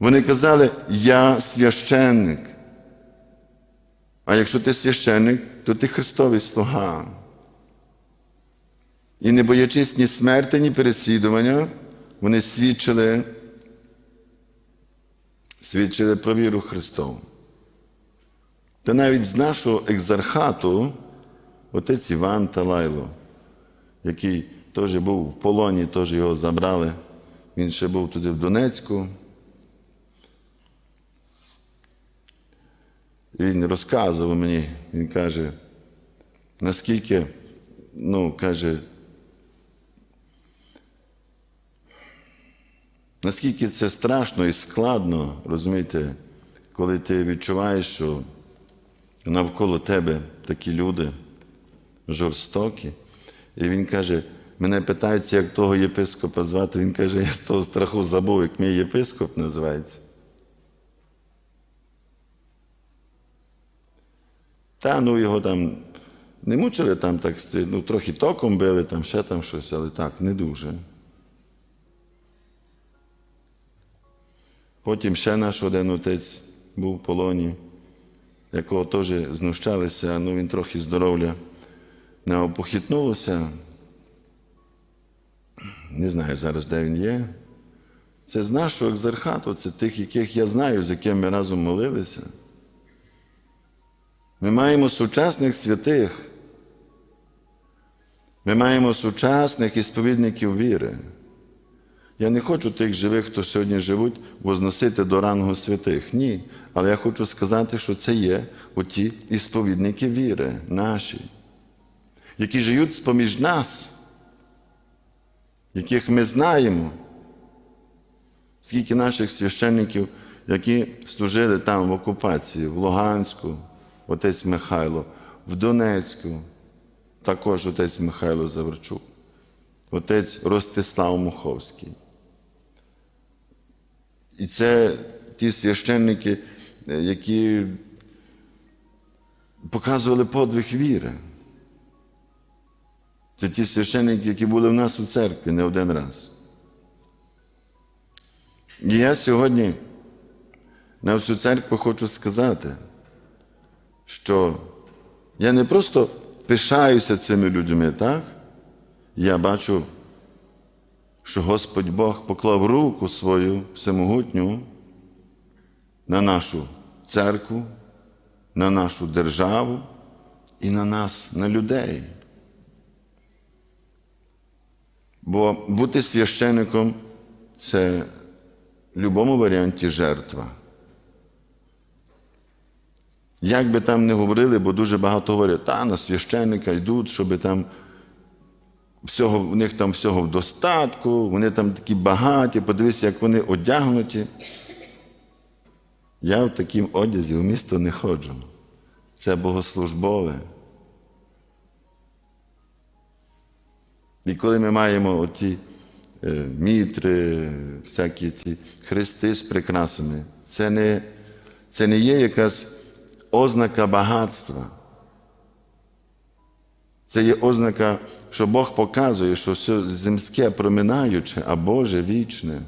Вони казали, я священник. А якщо ти священник, то ти Христовий слуга. І не боячись ні смерти, ні переслідування, вони свідчили, свідчили про віру Христову. Та навіть з нашого екзархату отець Іван Талайло, який теж був в полоні, теж його забрали. Він ще був туди в Донецьку. Він розказував мені, він каже, наскільки, ну, каже, наскільки це страшно і складно, розумієте, коли ти відчуваєш, що навколо тебе такі люди жорстокі. І він каже, мене питаються, як того єпископа звати. Він каже, я з того страху забув, як мій єпископ називається. Та ну його там не мучили там так, ну трохи током били, там ще там щось, але так, не дуже. Потім ще наш один отець був в полоні, якого теж знущалися, ну він трохи здоров'я не похитнулося. Не знаю зараз, де він є. Це з нашого екзархату, це тих, яких я знаю, з якими ми разом молилися. Ми маємо сучасних святих. Ми маємо сучасних ісповідників віри. Я не хочу тих живих, хто сьогодні живуть, возносити до рангу святих. Ні. Але я хочу сказати, що це є оті ісповідники віри наші, які живуть з-поміж нас, яких ми знаємо, скільки наших священників, які служили там в окупації, в Луганську, отець Михайло, в Донецьку, також отець Михайло Заверчук, отець Ростислав Муховський. І це ті священники, які показували подвиг віри. Це ті священники, які були в нас у церкві не один раз. І я сьогодні на всю церкву хочу сказати, що я не просто пишаюся цими людьми, так? Я бачу, що Господь Бог поклав руку свою всемогутню на нашу церкву, на нашу державу і на нас, на людей. Бо бути священником це в будь-якому варіанті жертва. Як би там не говорили, бо дуже багато говорять, та на священника йдуть, щоб там всього, у них там всього в достатку, вони там такі багаті, подивися, як вони одягнуті. Я в такому одязі в місто не ходжу. Це богослужбове. І коли ми маємо оті е, мітри, всякі ті хрести з прикрасами, це не, це не є якась ознака багатства. Це є ознака, що Бог показує, що все земське проминаюче, а Боже вічне.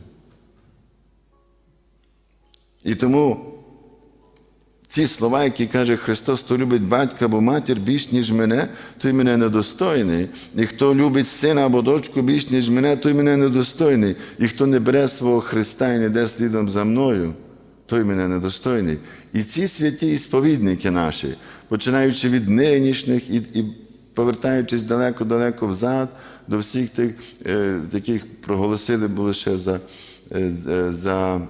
І тому ці слова, які каже Христос, хто любить батька або матір більш, ніж мене, той мене недостойний. І хто любить сина або дочку більш, ніж мене, той мене недостойний. І хто не бере свого Христа і не йде слідом за мною, той мене недостойний. І ці святі сповідники наші, починаючи від нинішніх і і повертаючись далеко-далеко взад, до всіх тих, е, таких проголосили були ще за, е, за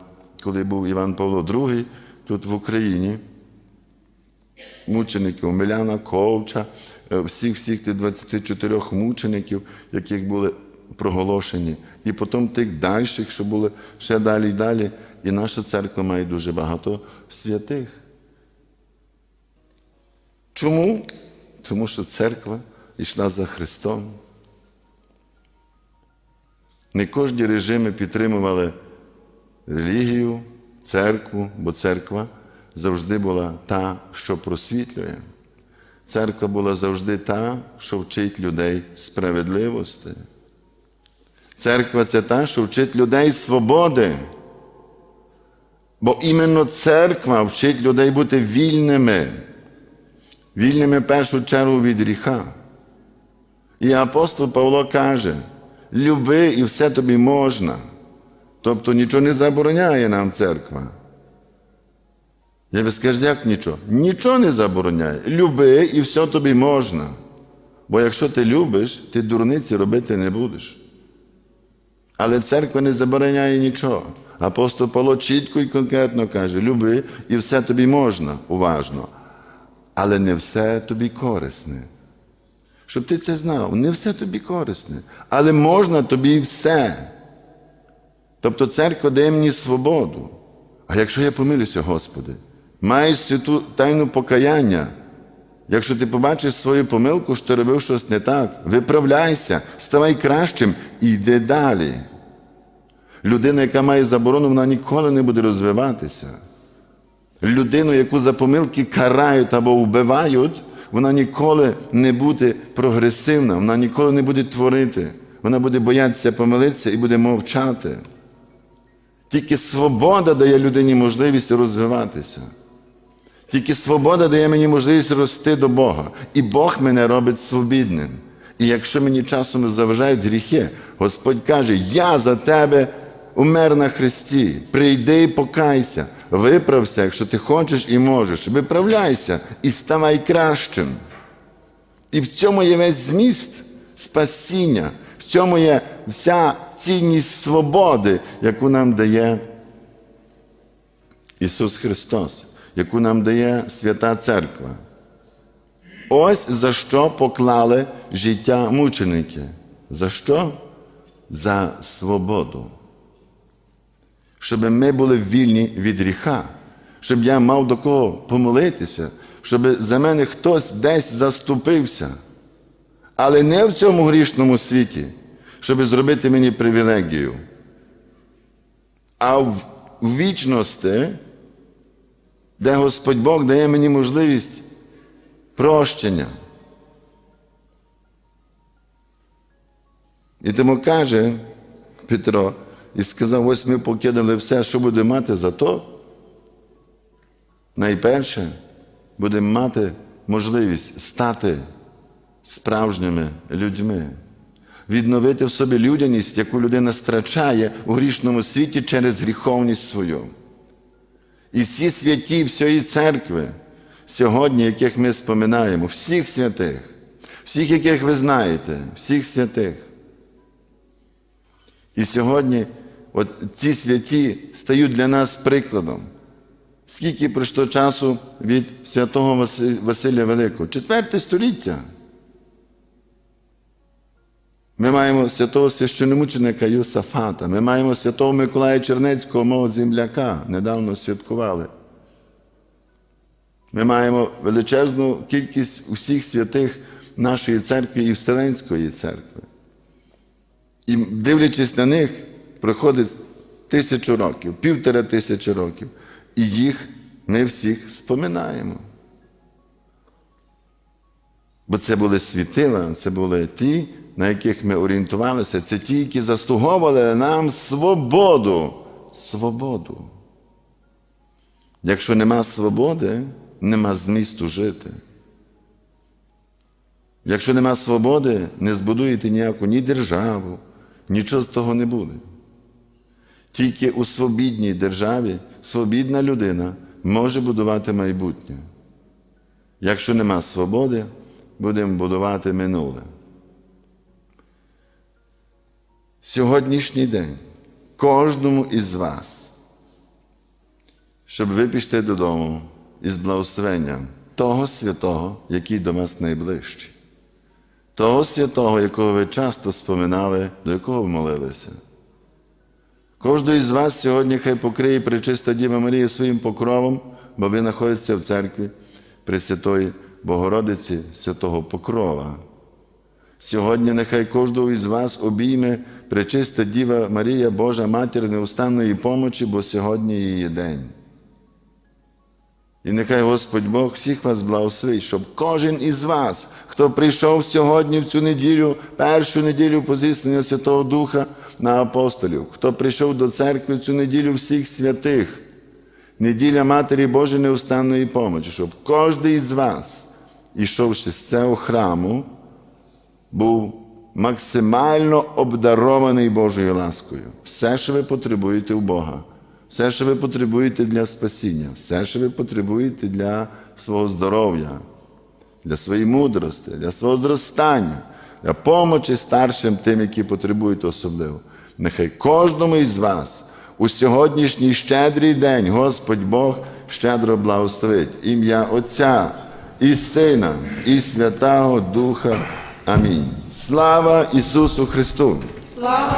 коли був Іван Павло II тут в Україні. Мучеників Миляна Ковча, е, всіх всіх тих 24 мучеників, яких були проголошені, і потім тих дальших, що були ще далі і далі. І наша церква має дуже багато святих. Чому? Тому що церква йшла за Христом. Не кожні режими підтримували релігію, церкву, бо церква завжди була та, що просвітлює. Церква була завжди та, що вчить людей справедливості. Церква це та, що вчить людей свободи. Бо іменно церква вчить людей бути вільними, вільними в першу чергу від гріха. І апостол Павло каже: люби і все тобі можна. Тобто нічого не забороняє нам церква. Я ви скажете, як нічого? Нічого не забороняє. Люби і все тобі можна. Бо якщо ти любиш, ти дурниці робити не будеш. Але церква не забороняє нічого. Апостол Павло чітко і конкретно каже: люби і все тобі можна, уважно. Але не все тобі корисне. Щоб ти це знав, не все тобі корисне, але можна тобі все. Тобто церква дає мені свободу. А якщо я помилюся, Господи, маєш святу тайну покаяння. Якщо ти побачиш свою помилку, що ти робив щось не так, виправляйся, ставай кращим і йди далі. Людина, яка має заборону, вона ніколи не буде розвиватися. Людину, яку за помилки карають або вбивають, вона ніколи не буде прогресивна, вона ніколи не буде творити. Вона буде боятися помилитися і буде мовчати. Тільки свобода дає людині можливість розвиватися. Тільки свобода дає мені можливість рости до Бога. І Бог мене робить свобідним. І якщо мені часом заважають гріхи, Господь каже: Я за тебе умер на Христі. Прийди і покайся, виправся, якщо ти хочеш і можеш. Виправляйся і ставай кращим. І в цьому є весь зміст спасіння, в цьому є вся цінність свободи, яку нам дає Ісус Христос, яку нам дає Свята Церква. Ось за що поклали життя мученики. За що? За свободу. Щоб ми були вільні від гріха, щоб я мав до кого помолитися, щоб за мене хтось десь заступився. Але не в цьому грішному світі, щоб зробити мені привілегію, а в вічності, де Господь Бог дає мені можливість прощення. І тому каже Петро, і сказав: ось ми покинули все, що будемо мати за то. Найперше будемо мати можливість стати справжніми людьми, відновити в собі людяність, яку людина страчає у грішному світі через гріховність свою. І всі святі всієї церкви, сьогодні, яких ми споминаємо, всіх святих, всіх, яких ви знаєте, всіх святих. І сьогодні от ці святі стають для нас прикладом. Скільки пройшло часу від святого Василя Великого? Четверте століття. Ми маємо святого священомученика Юсафата, ми маємо святого Миколая Чернецького, мого земляка, недавно святкували. Ми маємо величезну кількість усіх святих нашої церкви і Вселенської церкви. І дивлячись на них, проходить тисячу років, півтора тисячі років, і їх ми всіх споминаємо. Бо це були світила, це були ті, на яких ми орієнтувалися, це ті, які заслуговували нам свободу. Свободу. Якщо нема свободи, нема змісту жити. Якщо нема свободи, не збудуєте ніяку ні державу, нічого з того не буде. Тільки у свобідній державі свобідна людина може будувати майбутнє. Якщо нема свободи, будемо будувати минуле. Сьогоднішній день кожному із вас, щоб ви пішли додому із благословенням того святого, який до вас найближчий, того святого, якого ви часто споминали, до якого ви молилися. Кожного із вас сьогодні хай покриє пречиста Діва Марія своїм покровом, бо ви знаходитеся в церкві Пресвятої Богородиці Святого Покрова. Сьогодні нехай кожного із вас обійме пречиста Діва Марія, Божа Матір неустанної помочі, бо сьогодні її день. І нехай Господь Бог всіх вас благословить, щоб кожен із вас, хто прийшов сьогодні в цю неділю, першу неділю позиснення Святого Духа на апостолів, хто прийшов до церкви в цю неділю всіх святих, неділя Матері Божої неустанної помочі, щоб кожен із вас, ішовши з цього храму, був максимально обдарований Божою ласкою. Все, що ви потребуєте у Бога, все, що ви потребуєте для спасіння, все, що ви потребуєте для свого здоров'я, для своєї мудрості, для свого зростання, для помочі старшим тим, які потребують особливо. Нехай кожному із вас у сьогоднішній щедрий день Господь Бог щедро благословить ім'я Отця і Сина, і Святого Духа. Амінь. Слава Ісусу Христу! Слава